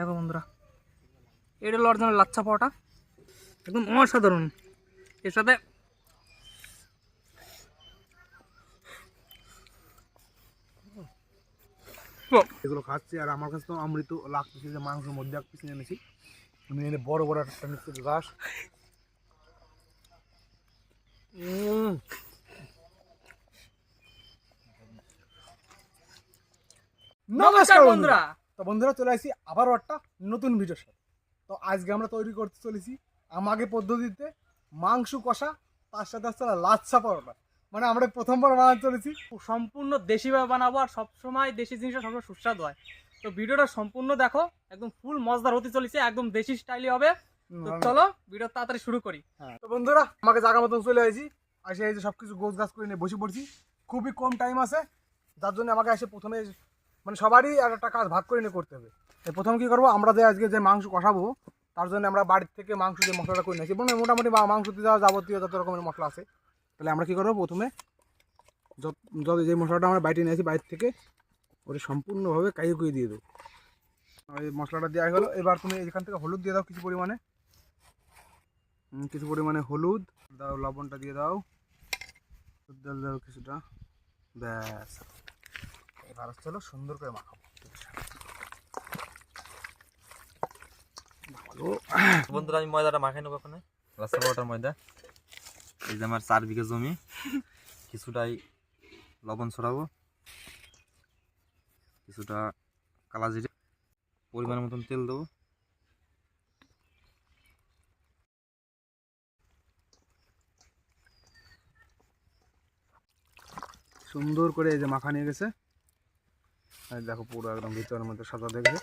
দেখো বন্ধুরা এটা হলো অরিজিনাল লাচ্ছা পাওয়াটা। একদম অসাধারণ। এর সাথে এগুলো খাচ্ছি আর আমার কাছে তো অমৃত লাগতেছে যে মাংসের মধ্যে এক পিস এনেছি। আমি এনে বড় বড় একটা নিচ্ছি ঘাস নমস্কার বন্ধুরা। তো বন্ধুরা চলে আসি আবারও একটা নতুন ভিডিওর সাথে। তো আজকে আমরা তৈরি করতে চলেছি আমাকে পদ্ধতিতে মাংস কষা তার সাথে আসছে লাচ্ছা পরোটা। মানে আমরা প্রথমবার বানাতে চলেছি। সম্পূর্ণ দেশিভাবে বানাবো আর সবসময় দেশি জিনিসটা সবসময় সুস্বাদু হয়। তো ভিডিওটা সম্পূর্ণ দেখো একদম ফুল মজদার হতে চলেছে একদম দেশি স্টাইলে হবে। তো চলো ভিডিও তাড়াতাড়ি শুরু করি। হ্যাঁ। তো বন্ধুরা আমাকে জায়গা মতন চলে আসি। আসে এই যে সব কিছু গোছ গাছ করে নিয়ে বসে পড়ছি। খুবই কম টাইম আছে যার জন্য আমাকে এসে প্রথমে মানে সবারই একটা কাজ ভাগ করে নিয়ে করতে হবে। প্রথম কি করব? আমরা যে আজকে যে মাংস কষাবো, তার জন্য আমরা বাড়ির থেকে মাংস যে মশলাটা করে নিয়েছি। মানে মোটামুটি দিয়ে দেওয়া যাবতীয় যত রকমের মশলা আছে, তাহলে আমরা কি করব? প্রথমে যত যে মশলাটা আমরা বাইরে নিয়েছি বাইরে থেকে, ওটা সম্পূর্ণভাবে কাইয়ে কুইয়ে দিয়ে দেবো। এই মশলাটা দেওয়া গেলো। এবার তুমি এখান থেকে হলুদ দিয়ে দাও কিছু পরিমাণে। কিছু পরিমাণে হলুদ। দাও, লবণটা দিয়ে দাও দাও কিছুটা। ব্যাস। এবার হচ্ছে হলো সুন্দর করে মাখাবো। বন্ধুরা আমি ময়দাটা মাখাই নেব ওখানে রাস্তা পাউডার ময়দা। এই যে আমার চার বিঘা জমি কিছুটাই লবণ ছড়াবো। কিছুটা কালা জিরে পরিমাণ মতন তেল দেবো। সুন্দর করে এই যে মাখা নিয়ে গেছে। দেখো পুরো একদম ভিতরের মধ্যে সাদা দেখবে।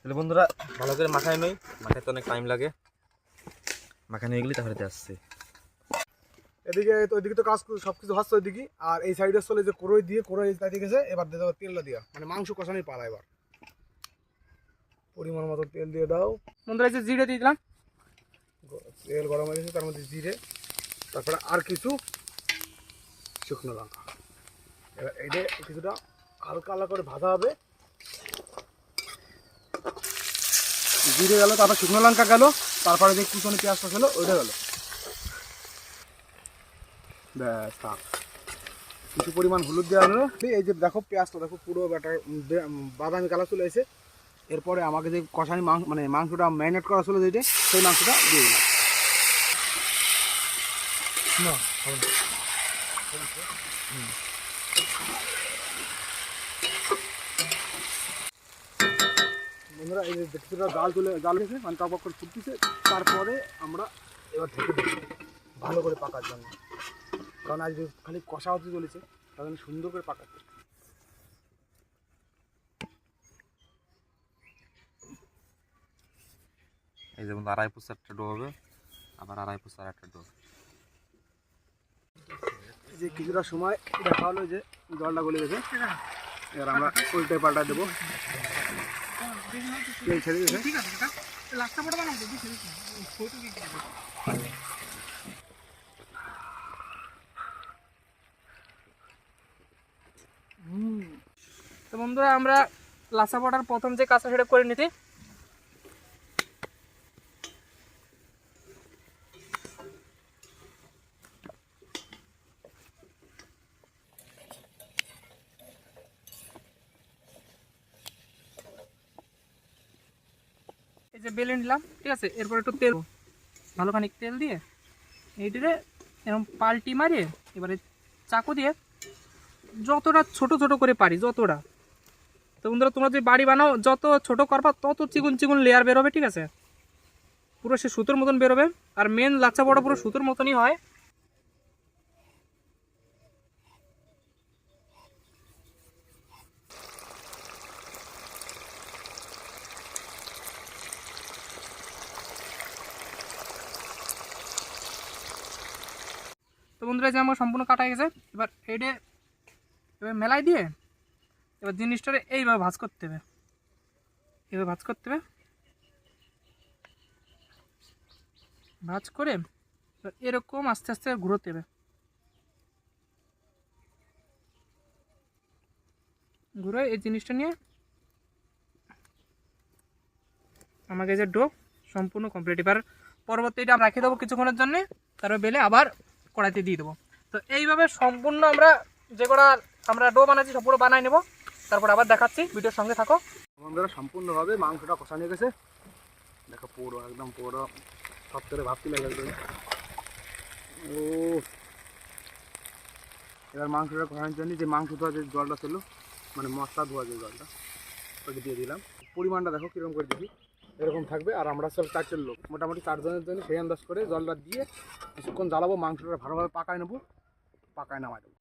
তাহলে বন্ধুরা, ভালো করে মাখাই নই মাখাইতে অনেক টাইম লাগে। মাখানো হয়ে গেলে, তাহলে আসছে। এদিকে তো, ওইদিকে তো কাজ সব কিছু হচ্ছে ওইদিকে। আর এই সাইডে চলে যে কোরই দিয়ে কোরই গেছে এবার দিয়ে তেলটা দিয়া। মানে মাংস কষানোই পালা এবার। পরিমাণ মতো তেল দিয়ে দাও। বন্ধুরা যে জিরে দিয়ে দিলাম। তেল গরম হয়ে গেছে, তার মধ্যে জিরে, তারপরে আর কিছু শুকনো লঙ্কা। এবার এইটা কিছুটা হালকা হালকা করে ভাজা হবে। জিরে গেল, তারপর শুকনো লঙ্কা গেল, তারপরে যে কুচনে পেঁয়াজটা ছিল, ওইটা গেল। কিছু পরিমাণ হলুদ দেওয়া হলো। এই যে দেখো পেঁয়াজটা, দেখো পুরো ব্যাটার বাদামি কালার চলে এসে এরপরে আমাকে যে কষানি মাংস মানে মাংসটা ম্যারিনেট করা ছিল যেটা, সেই মাংসটা দিয়ে দিলাম। না হবে না। হুম। বন্ধুরা এই যে কিছুটা জাল তুলে জাল গেছে মানে টপক করে ফুটতেছে তারপরে আমরা এবার ঢেকে দেবো ভালো করে পাকার জন্য। কারণ আজ খালি কষা হতে চলেছে তার সুন্দর করে পাকাতে এই যে বন্ধু আড়াই পুষার একটা ডো হবে আবার আড়াই পুষার একটা ডো যে কিছুটা সময় দেখা হলো যে জলটা গলে গেছে। এবার আমরা উল্টে পাল্টা দেবো। বন্ধুরা আমরা লাচা পটার প্রথম যে কাঁচা সেটা করে নিতে বেলে নিলাম, ঠিক আছে? এরপর একটু তেল ভালো খানিক তেল দিয়ে এইটিরে এরকম পাল্টি মারিয়ে এবারে চাকু দিয়ে যতটা ছোট ছোট করে পারি, যতটা। তো বন্ধুরা, তোমরা যদি বাড়ি বানাও, যত ছোট করবা, তত চিকুন চিকুন লেয়ার বেরোবে ঠিক আছে? পুরো সে সুতোর মতন বেরোবে আর মেন লাচ্চা বড় পুরো সুতোর মতনই হয়। বন্ধুরা যে আমার সম্পূর্ণ কাটা গেছে। এবার এইটে এবার মেলাই দিয়ে এবার জিনিসটারে এইভাবে ভাজ করতে হবে। এইভাবে ভাজ করতে হবে। ভাজ করে এরকম আস্তে আস্তে ঘুরোতে হবে। ঘুরে এই জিনিসটা নিয়ে আমাকে যে ডো সম্পূর্ণ কমপ্লিট এবার পরবর্তীটা আমরা রেখে দেবো কিছুক্ষণের জন্য। তারপর বেলে আবার কড়াইতে দিয়ে দেবো। তো এইভাবে সম্পূর্ণ আমরা যে কটা আমরা ডো বানাচ্ছি সব পুরো বানাই নেব। তারপর আবার দেখাচ্ছি, ভিডিওর সঙ্গে থাকো। বন্ধুরা, সম্পূর্ণভাবে মাংসটা কষানো গেছে। দেখো পুরো একদম পুরো সব করে ভাবতে লাগে। ও। এবার মাংসটা কষানোর জন্য যে মাংস ধোয়া যে জলটা ছিল মানে মশলা ধোয়া যে জলটা ওটা দিয়ে দিলাম। পরিমাণটা দেখো কীরকম করে দিবি এরকম থাকবে। আর আমরা সব চারটের লোক। মোটামুটি চারজনের জন্য সেই আন্দাজ করে জলটা দিয়ে কিছুক্ষণ জ্বালাবো, মাংসটা ভালোভাবে পাকায় নেব, পাকায় নামাই দেবো।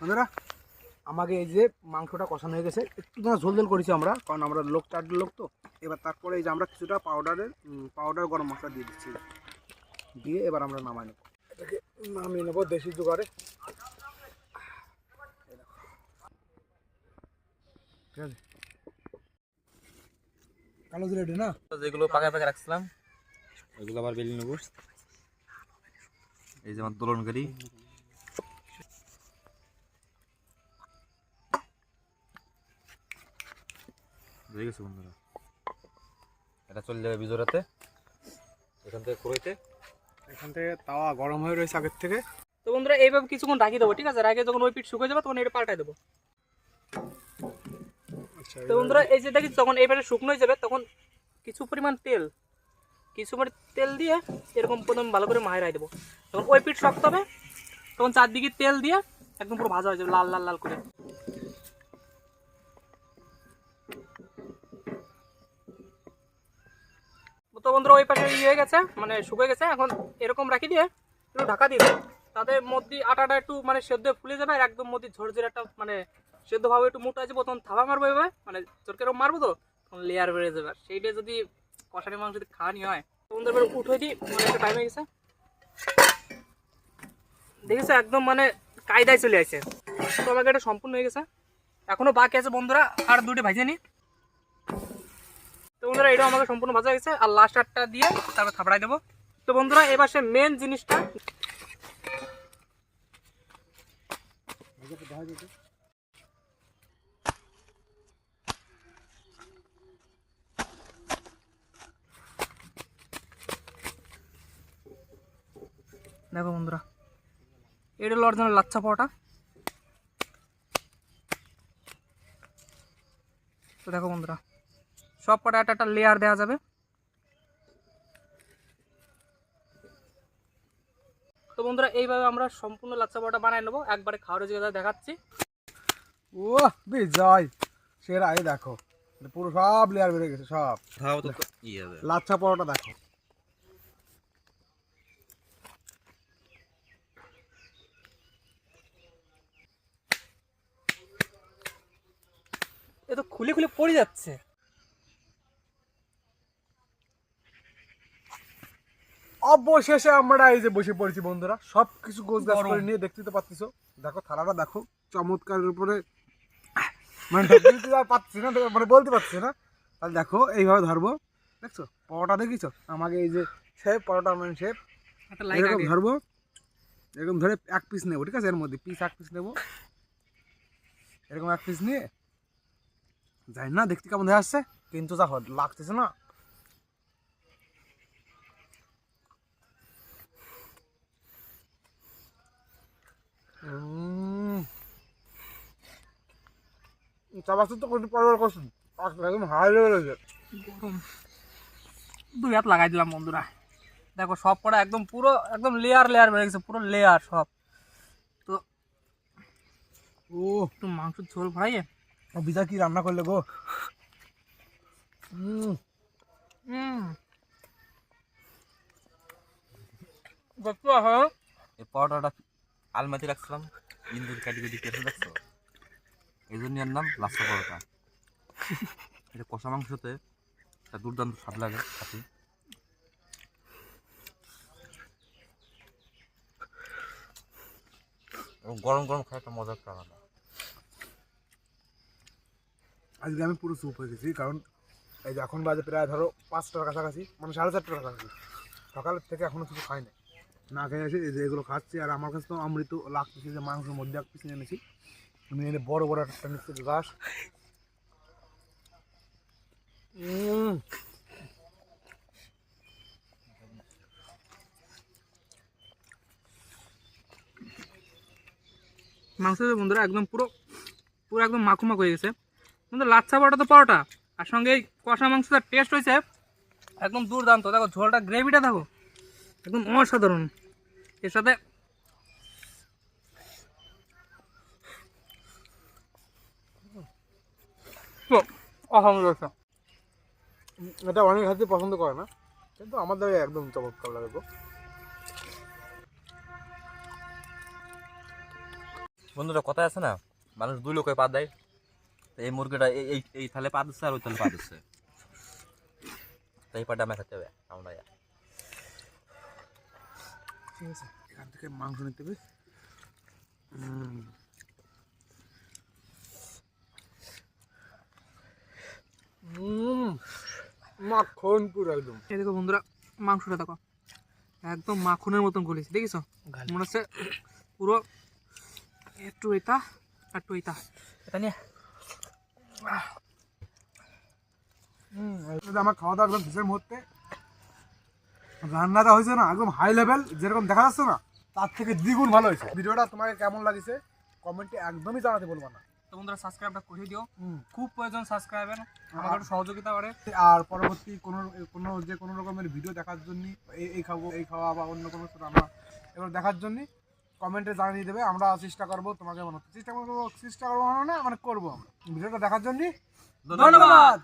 বন্ধুরা আমাকে এই যে মাংসটা কষানো হয়ে গেছে একটু তোমার ঝোল ঝোল করেছি আমরা কারণ আমরা লোক চারটে লোক তো। এবার তারপরে এই যে আমরা কিছুটা পাউডারের পাউডার গরম মশলা দিয়ে দিচ্ছি। দিয়ে এবার আমরা নামাই নেব। এটাকে নামিয়ে নেব দেশি জোগাড়ে। ঠিক আছে? কালো রেডি না? তো যেগুলো রাখছিলাম। ওইগুলো আবার বেলি নেব। এই যে আমার দোলনকারী। হয়ে গেছে বন্ধুরা। এটা চলে যাবে বিজোরাতে এখান থেকে কুড়াইতে। এখান থেকে তাওয়া গরম হয়ে রয়েছে আগের থেকে। তো বন্ধুরা এইভাবে কিছুক্ষণ রাখি দেবো ঠিক আছে? রাখে যখন ওই পিঠ শুকিয়ে যাবে তখন এটা পাল্টাই দেবো। আচ্ছা তো বন্ধুরা এই যে দেখি যখন এইবারে শুকনো হয়ে যাবে তখন কিছু পরিমাণ তেল কিছু পরিমাণ তেল দিয়ে এরকম প্রথম ভালো করে মায়েরাই দেবো। তখন ওই পিঠ শক্ত হবে তখন চারদিকে তেল দিয়ে একদম পুরো ভাজা হয়ে যাবে লাল লাল লাল করে। তো বন্ধুরা ওই পাশে ইয়ে হয়ে গেছে মানে শুকিয়ে গেছে, এখন এরকম রাখি দিয়ে একটু ঢাকা দিয়ে তাতে মধ্যে আটাটা একটু মানে সেদ্ধ ফুলে যাবে আর একদম মধ্যে ঝরঝরে একটা মানে সেদ্ধ ভাবে একটু মোটা আছে প্রথম থাবা মারবো এভাবে মানে চোরকে এরকম মারবো তো, তখন লেয়ার বেড়ে যাবে। সেইটা যদি কষানি মাংস যদি খাওয়ানি হয় তো বন্ধুরা এবার উঠে দিই মানে একটা টাইম হয়ে গেছে। দেখেছ একদম মানে কায়দায় চলে আসছে তো আমাকে এটা সম্পূর্ণ হয়ে গেছে। এখনও বাকি আছে বন্ধুরা, আর দুটি তো বন্ধুরা এটা আমাকে সম্পূর্ণ ভাজা গেছে। আর লাস্ট আটটা দিয়ে তারপর থাপড়াই দেবো। তো বন্ধুরা, এবার সে মেন জিনিসটা দেখো বন্ধুরা, এটা হলো অরিজিনাল লাচ্ছা পাওয়াটা তো দেখো বন্ধুরা সব কটা একটা একটা লেয়ার দেওয়া যাবে। তো বন্ধুরা এইভাবে আমরা সম্পূর্ণ লাচ্ছা পাওয়াটা বানাই নেব। একবারে খাওয়ার জায়গা দেখাচ্ছি। ও বিজয়! সেরা এই দেখো। পুরো সব লেয়ার বেড়ে গেছে সব। খাওয়া তো ই হবে। লাচ্ছা পরোটা দেখো। এ তো খুলে খুলে পড়ে যাচ্ছে। অবশেষে আমরা এই যে বসে পড়েছি বন্ধুরা সব কিছু গোছ গাছ করে নিয়ে দেখতে তো পাচ্ছিস। দেখো থালাটা দেখো চমৎকারের উপরে। মানে পাচ্ছি না মানে বলতে পারছি না। তাহলে দেখো এইভাবে ধরবো। দেখছ? পরোটা দেখিছো আমাকে এই যে শেপ পরোটা মানে শেপ এরকম ধরবো। এরকম ধরে এক পিস নেব ঠিক আছে? এর মধ্যে পিস এক পিস নেব। এরকম এক পিস নিয়ে। যাই না দেখতে কেমন হয়ে আসছে কিন্তু যা লাগতেছে না? চাবাসু তো করতে পারবার করছেন একদম হাই লেভেল হয়েছে দুই হাত লাগাই দিলাম বন্ধুরা। দেখো সব কটা একদম পুরো একদম লেয়ার লেয়ার বেড়ে গেছে পুরো লেয়ার সব। তো ও একটু মাংসের ঝোল ভরাইয়ে বিদা কি রান্না করলে গো? হুম হুম দেখতে হ্যাঁ এই পাউডারটা আলমাতি রাখছিলাম, ইন্দুর কাটি কাটি কেটে রাখছো। এই জন্য নাম লাচ্ছা পরোটা। এটা কষা মাংসতে একটা দুর্দান্ত স্বাদ লাগে সাথে এবং গরম গরম খায় একটা মজার আলাদা আজকে আমি পুরো স্যুপ হয়ে গেছি, কারণ এই যে এখন বাজে প্রায় ধরো পাঁচটার কাছাকাছি মানে সাড়ে চারটার কাছাকাছি। সকালের থেকে এখনও কিছু খাই না না খেয়ে এই যে এগুলো খাচ্ছি। আর আমার কাছে তো অমৃত লাগতেছে যে মাংসের মধ্যে এক পিস এনেছি। আমি এনে বড় বড় একটা নিচ্ছি উম, মাংসটা বন্ধুরা একদম পুরো পুরো একদম মাখু হয়ে গেছে। কিন্তু লাচ্ছা পরোটা তো পরোটা। আর সঙ্গে এই কষা মাংসটার টেস্ট হয়েছে একদম দুর্দান্ত। দেখো ঝোলটা গ্রেভিটা দেখো একদম অসাধারণ। এর সাথে এটা অনেক হাতে পছন্দ করে না, কিন্তু আমাদের একদম চমৎকার লাগে বন্ধুরা কথা আছে না, মানুষ দুই লোকে পা দেয় এই মুরগিটা এই এই থালে পা দিচ্ছে আর ওই থালে পা দিচ্ছে। তো এই পাটা আমি খেতে হবে, আমরা ঠিক আছে? এখান থেকে মাংস নিতে হবে। মাখন পুরো একদম এই দেখো বন্ধুরা মাংসটা দেখো। একদম মাখনের মতন গলেছে দেখিস মনে হচ্ছে পুরো একটু এটা একটু এটা। এটা নিয়ে। আমার খাওয়া দাওয়া একদম শেষের মুহূর্তে। রান্নাটা হয়েছে না একদম হাই লেভেল যেরকম দেখা যাচ্ছে না তার থেকে দ্বিগুণ ভালো হয়েছে। ভিডিওটা তোমাকে কেমন লাগছে কমেন্টে একদমই জানাতে বলব না। তো বন্ধুরা সাবস্ক্রাইবটা করে দিও। খুব প্রয়োজন সাবস্ক্রাইবের একটু সহযোগিতা করে। আর পরবর্তী কোনো কোনো যে কোনো রকমের ভিডিও দেখার জন্য এই এই খাব এই খাওয়া বা অন্য কোনো রান্না এগুলো দেখার জন্য কমেন্টে জানিয়ে দেবে। আমরা চেষ্টা করব তোমাকে বানাতে। চেষ্টা করব চেষ্টা করব না মানে করব আমরা। ভিডিওটা দেখার জন্য ধন্যবাদ।